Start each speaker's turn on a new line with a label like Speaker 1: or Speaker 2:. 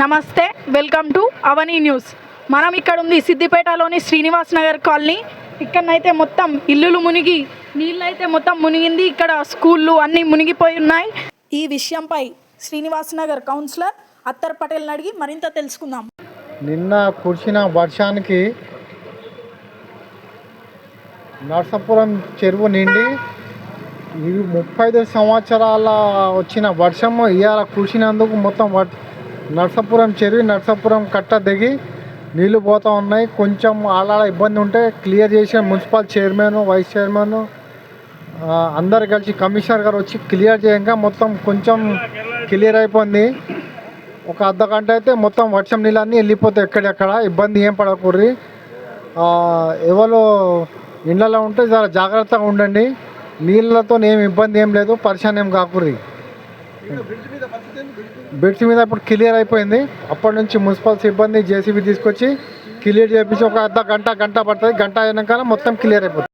Speaker 1: నమస్తే welcome to Avani news. మనం ఇక్కడ ఉంది సిద్దిపేటలోని శ్రీనివాస్ నగర్ కాలనీ. ఇక్కడనైతే మొత్తం ఇల్లులు మునిగి నీళ్ళైతే మొత్తం మునిగింది. ఇక్కడ స్కూళ్ళు అన్నీ మునిగిపోయి ఉన్నాయి. ఈ విషయంపై శ్రీనివాస్ నగర్ కౌన్సిలర్ అత్తర్ పటేల్ని అడిగి మరింత తెలుసుకుందాం.
Speaker 2: నిన్న కురిసిన వర్షానికి నర్సాపురం చెరువు నిండి ఇది ముప్పై ఐదు సంవత్సరాల వచ్చిన వర్షము ఇవాళ కురిసినందుకు మొత్తం నర్సాపురం చెరువు నర్సాపురం కట్ట దిగి నీళ్ళు పోతూ ఉన్నాయి. కొంచెం అలా ఇబ్బంది ఉంటే క్లియర్ చేసిన మున్సిపల్ చైర్మన్ వైస్ చైర్మన్ అందరు కలిసి కమిషనర్ గారు వచ్చి క్లియర్ చేయంగా మొత్తం కొంచెం క్లియర్ అయిపోయింది. ఒక అర్ధ గంట అయితే మొత్తం వర్షం నీళ్ళన్నీ వెళ్ళిపోతాయి ఎక్కడెక్కడ ఇబ్బంది ఏం పడకూడదు. ఎవరు ఇండ్లలో ఉంటే చాలా జాగ్రత్తగా ఉండండి. నీళ్ళతో ఏం ఇబ్బంది ఏం లేదు పరిశాన్ ఏం కాకూడదు. బ్రిడ్జ్ మీద ఇప్పుడు క్లియర్ అయిపోయింది. అప్పటి నుంచి మున్సిపల్ సిబ్బంది జేసీబీ తీసుకొచ్చి క్లియర్ చేయించి ఒక అర్ధ గంట గంట పడుతుంది. గంట అయినాక మొత్తం క్లియర్ అయిపోతుంది.